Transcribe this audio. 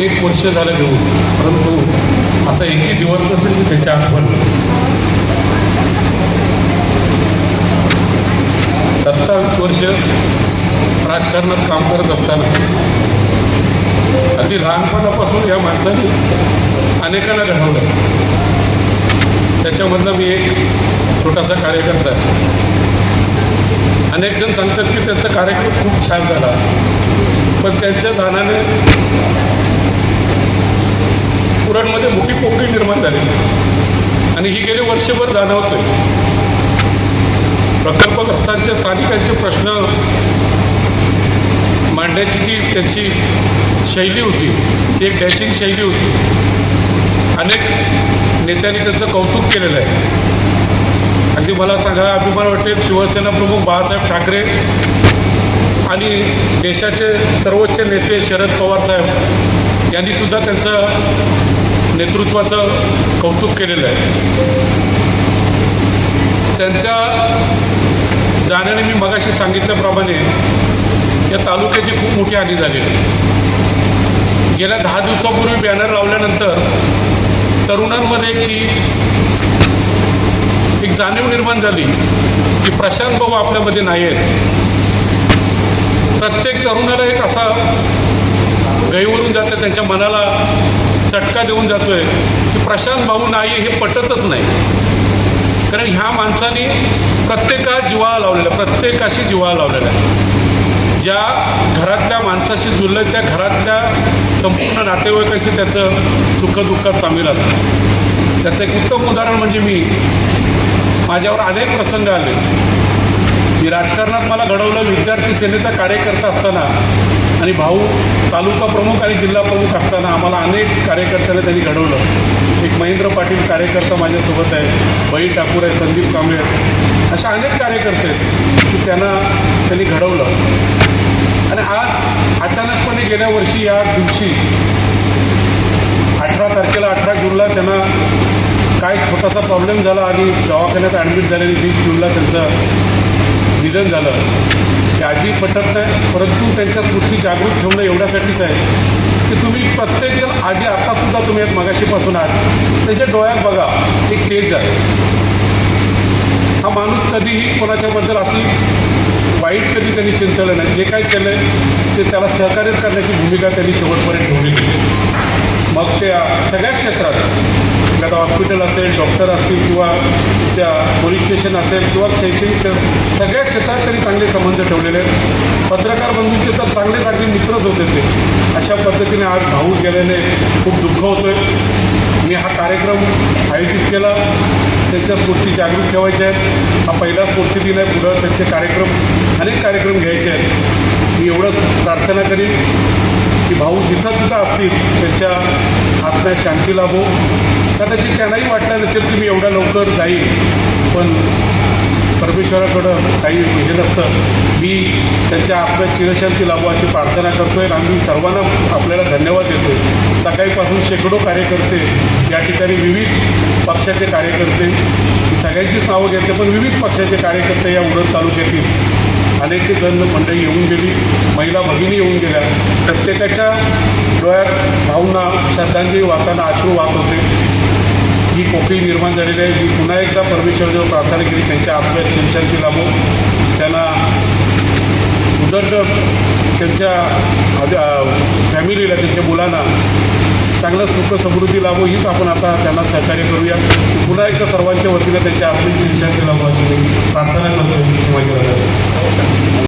एक वर्ष झालं घेऊन. परंतु असा एकही दिवस नसेल की त्याच्या आठवण. सत्तावीस वर्ष राजकारणात काम करत असताना अगदी लहानपणापासून या माणसाने अनेकांना घडवलं. त्याच्यामधला मी एक छोटासा कार्यकर्ता आहे. अनेक जण सांगतात की त्यांचा कार्यक्रम खूप छान झाला. पण त्यांच्या दानाने पुरणमध्ये मोठी पोकळी निर्माण झाली आणि ही गेले वर्षभर जाणवतोय. प्रकल्पग्रस्तांच्या स्थानिकांचे प्रश्न मांडण्याची जी त्यांची शैली होती ती एक डॅशिंग शैली होती. अनेक नेत्यांनी त्यांचं कौतुक केलेलं आहे. अगदी मला सांगा अभिमान वाटते शिवसेना प्रमुख बाळासाहेब ठाकरे आणि देशाचे सर्वोच्च नेते शरद पवार साहेब यांनी सुद्धा त्यांचं नेतृत्वाचं कौतुक केलेलं आहे. त्यांच्या जाण्याने मी मगाशी सांगितल्याप्रमाणे या तालुक्याची खूप मोठी हानी झालेली गेल्या दहा दिवसापूर्वी बॅनर लावल्यानंतर तरुणांमध्ये की एक जाणीव निर्माण झाली की प्रशांत भाऊ आपल्यामध्ये नाही आहेत. प्रत्येक तरुणाला एक असा गैवरून जातं त्यांच्या मनाला चटका देऊन जातोय. की प्रशांत भाऊ नाही हे पटतच नाही. कारण ह्या माणसाने प्रत्येकात जिवाळा लावलेला प्रत्येकाशी जिवाळा लावलेला आहे. ज्या घरातल्या माणसाशी जुळलं त्या घरातल्या संपूर्ण नातेवाईकाशी त्याचं सुखदुःखात सामील असतं त्याचं एक उत्तम उदाहरण म्हणजे मी. माझ्यावर अनेक प्रसंग आले. मी राजकारणात मला घडवलं विद्यार्थी सेनेचा कार्यकर्ता असताना आणि भाऊ तालुका प्रमुख आणि जिल्हा प्रमुख असताना आम्हाला अनेक कार्यकर्त्यांना त्यांनी घडवलं. एक महेंद्र पाटील कार्यकर्ता माझ्यासोबत आहे बळी ठाकूर आहे संदीप कांबळे अशा अनेक कार्यकर्ते आहेत की त्यांना त्यांनी घडवलं. आणि आज अचानकपणे गेल्या वर्षी या दिवशी अठरा तारखेला अठरा जूनला त्यांना काय छोटासा प्रॉब्लेम झाला आणि दवाखान्यात ॲडमिट झालेली वीस जूनला त्यांचं निधन झालं. हे आजी पटत नाही परंतु त्यांच्या स्मृती जागृत ठेवणं एवढ्यासाठीच आहे. की तुम्ही प्रत्येक जण आजी आतासुद्धा तुम्ही एक मगाशीपासून आहात. त्याच्या डोळ्यात बघा एक तेज आहे. हा माणूस कधीही कोणाच्याबद्दल अशी वाईट कधी त्यांनी चिंतलं नाही. जे काय केलं ते त्याला सहकार्यच करण्याची भूमिका त्यांनी शेवटपर्यंत ठेवलेली मग त्या सगळ्याच क्षेत्रात एखादा हॉस्पिटल असेल डॉक्टर असतील किंवा त्या पोलीस स्टेशन असेल किंवा शैक्षणिक सगळ्या क्षेत्रात त्यांनी चांगले संबंध ठेवलेले आहेत. पत्रकार बंधूंचे तर चांगले चांगले मित्रच होते ते. अशा पद्धतीने आज भाऊ गेल्याने खूप दुःख होतोय. मी हा कार्यक्रम आयोजित केला. त्यांच्या स्फूर्ती जागृत ठेवायच्या आहेत. हा पहिला स्फूर्ती दिन आहे. पुढं त्यांचे कार्यक्रम अनेक कार्यक्रम घ्यायचे आहेत. मी एवढंच प्रार्थना करीन की भाऊ जिथं तिथं असतील त्यांच्या आत्म्यात शांती लाभो. कदाचित त्यांनाही वाटलं नसेल की मी एवढ्या लवकर जाईल पण परमेश्वराकडं काही हे नसतं. मी त्यांच्या आपल्या चिरशांती लाभो अशी प्रार्थना करतोय आणि आम्ही सर्वांना आपल्याला धन्यवाद देतोय. सकाळीपासून शेकडो कार्यकर्ते या ठिकाणी विविध पक्षाचे कार्यकर्ते सगळ्यांचीच नावं घेतले पण विविध पक्षाचे कार्यकर्ते या उडद तालुक्यातील अनेक जण मंडळी येऊन गेली महिला भगिनी येऊन गेल्या. प्रत्येकाच्या डोळ्यात भावना श्रद्धांजली वाहताना अश्रू वाहत होते. ही पोकळी निर्माण झालेली आहे. मी पुन्हा एकदा परमेश्वरजवळ प्रार्थना केली. त्यांच्या आपल्या शिरशांती लाभो त्यांना उदंड त्यांच्या फॅमिलीला त्यांच्या मुलांना चांगलं सुख समृद्धी लाभो हीच आपण आता त्यांना सहकार्य करूया. पुन्हा एकदा सर्वांच्या वतीनं त्यांच्या आत्म्याची शिरशांती लाभो अशी प्रार्थना करतो माझी